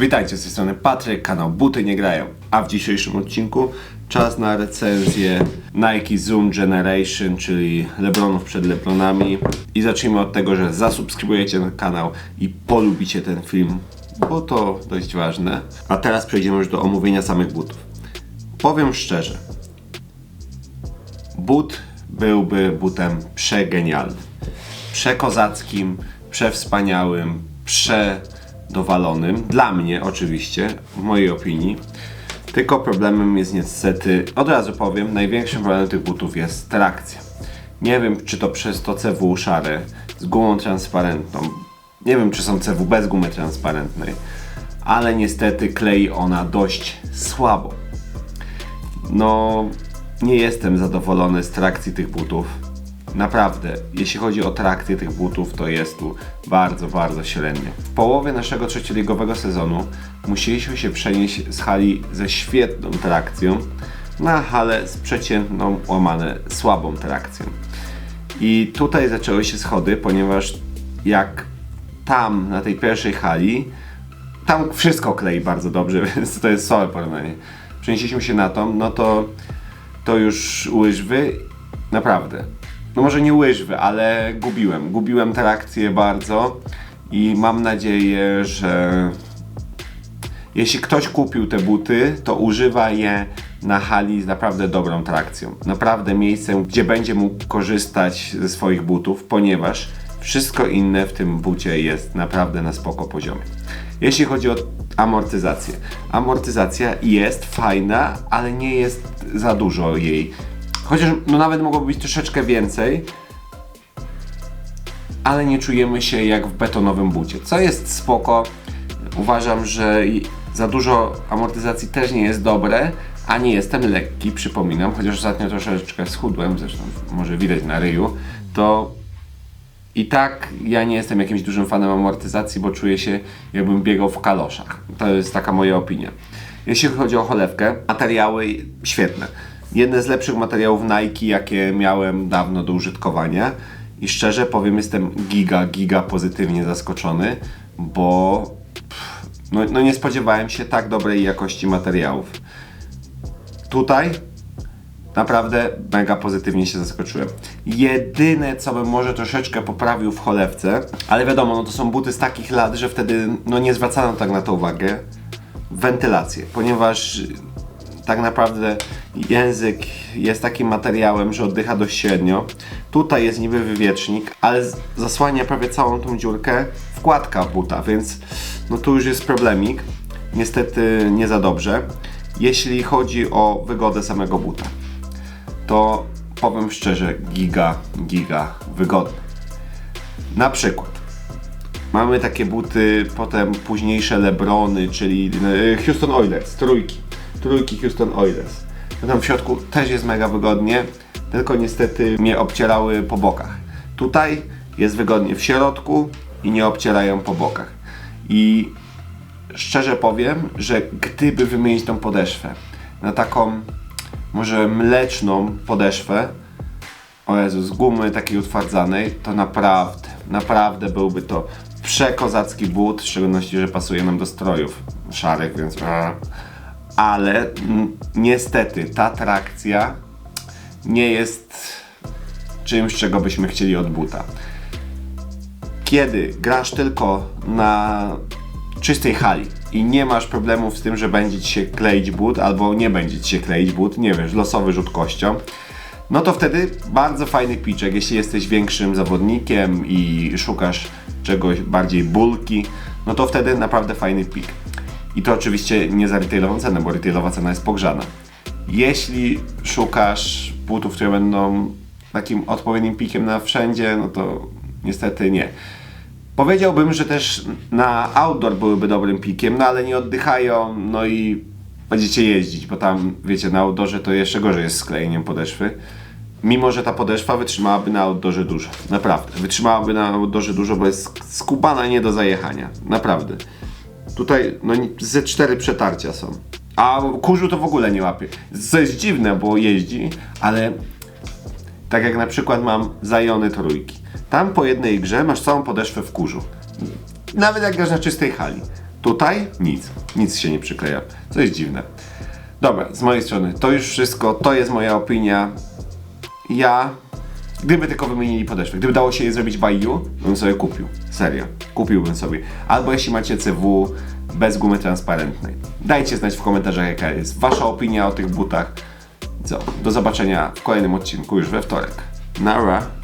Witajcie z tej strony Patryk, kanał Buty Nie Grają. A w dzisiejszym odcinku czas na recenzję Nike Zoom Generation, czyli Lebronów przed Lebronami. I zacznijmy od tego, że zasubskrybujecie ten kanał i polubicie ten film, bo to dość ważne. A teraz przejdziemy już do omówienia samych butów. Powiem szczerze, but byłby butem przegenialnym, przekozackim, przewspaniałym, przedowalonym. Dla mnie oczywiście, w mojej opinii. Tylko problemem jest niestety, od razu powiem, największym problemem tych butów jest trakcja. Nie wiem, czy to przez to CW szare z gumą transparentną. Nie wiem, czy są CW bez gumy transparentnej, ale niestety klei ona dość słabo. No, nie jestem zadowolony z trakcji tych butów. Naprawdę, jeśli chodzi o trakcję tych butów, to jest tu bardzo, bardzo średnie. W połowie naszego trzecioligowego sezonu musieliśmy się przenieść z hali ze świetną trakcją na halę z przeciętną, łamane słabą trakcją. I tutaj zaczęły się schody, ponieważ jak tam, na tej pierwszej hali, tam wszystko klei bardzo dobrze, więc to jest słabe porównanie. Przenieśliśmy się na tą, no to to już łyżwy, naprawdę. No może nie łyżwy, ale gubiłem. Gubiłem trakcję bardzo i mam nadzieję, że jeśli ktoś kupił te buty, to używa je na hali z naprawdę dobrą trakcją. Naprawdę miejscem, gdzie będzie mógł korzystać ze swoich butów, ponieważ wszystko inne w tym bucie jest naprawdę na spoko poziomie. Jeśli chodzi o amortyzację. Amortyzacja jest fajna, ale nie jest za dużo jej. Chociaż no nawet mogłoby być troszeczkę więcej, ale nie czujemy się jak w betonowym bucie. Co jest spoko, uważam, że za dużo amortyzacji też nie jest dobre, a nie jestem lekki, przypominam, chociaż ostatnio troszeczkę schudłem, zresztą może widać na ryju, to i tak ja nie jestem jakimś dużym fanem amortyzacji, bo czuję się jakbym biegał w kaloszach. To jest taka moja opinia. Jeśli chodzi o cholewkę, materiały świetne. Jedne z lepszych materiałów Nike, jakie miałem dawno do użytkowania. I szczerze powiem, jestem giga, giga pozytywnie zaskoczony, bo pff, no, no nie spodziewałem się tak dobrej jakości materiałów. Tutaj naprawdę mega pozytywnie się zaskoczyłem. Jedyne, co bym może troszeczkę poprawił w cholewce, ale wiadomo, no to są buty z takich lat, że wtedy no nie zwracano tak na to uwagę, wentylację, ponieważ tak naprawdę język jest takim materiałem, że oddycha dość średnio. Tutaj jest niby wywiecznik, ale zasłania prawie całą tą dziurkę wkładka buta, więc no tu już jest problemik. Niestety nie za dobrze. Jeśli chodzi o wygodę samego buta, to powiem szczerze, giga, giga wygodny. Na przykład mamy takie buty, potem późniejsze Lebrony, czyli e, Houston Oilers, trójki, trójki Houston Oilers. Tam w środku też jest mega wygodnie, tylko niestety mnie obcierały po bokach. Tutaj jest wygodnie w środku i nie obcierają po bokach. I szczerze powiem, że gdyby wymienić tą podeszwę na taką może mleczną podeszwę, o Jezu, z gumy takiej utwardzanej, to naprawdę, naprawdę byłby to przekozacki but, w szczególności, że pasuje nam do strojów szarych, więc... Ale niestety ta trakcja nie jest czymś, czego byśmy chcieli od buta. Kiedy grasz tylko na czystej hali i nie masz problemów z tym, że będzie ci się kleić but albo nie będzie ci się kleić but, nie wiesz, losowy rzut kością, no to wtedy bardzo fajny piczek, jeśli jesteś większym zawodnikiem i szukasz czegoś bardziej bulki, no to wtedy naprawdę fajny pik. I to oczywiście nie za retailową cenę, bo retailowa cena jest pogrzana. Jeśli szukasz butów, które będą takim odpowiednim pikiem na wszędzie, no to niestety nie. Powiedziałbym, że też na outdoor byłyby dobrym pikiem, no ale nie oddychają, no i będziecie jeździć, bo tam, wiecie, na outdoorze to jeszcze gorzej jest z sklejeniem podeszwy. Mimo, że ta podeszwa wytrzymałaby na outdoorze dużo. Naprawdę. Wytrzymałaby na outdoorze dużo, bo jest skubana nie do zajechania. Naprawdę. Tutaj no, ze cztery przetarcia są. A kurzu to w ogóle nie łapie. Co jest dziwne, bo jeździ, ale tak jak na przykład mam Zajony trójki. Tam po jednej grze masz całą podeszwę w kurzu. Nawet jak grasz na czystej hali. Tutaj nic, nic się nie przykleja, co jest dziwne. Dobra, z mojej strony to już wszystko, to jest moja opinia. Ja, gdyby tylko wymienili podeszwy, gdyby dało się je zrobić by you, bym sobie kupił. Serio, kupiłbym sobie. Albo jeśli macie CW bez gumy transparentnej. Dajcie znać w komentarzach jaka jest wasza opinia o tych butach. Co? Do zobaczenia w kolejnym odcinku już we wtorek. Nara.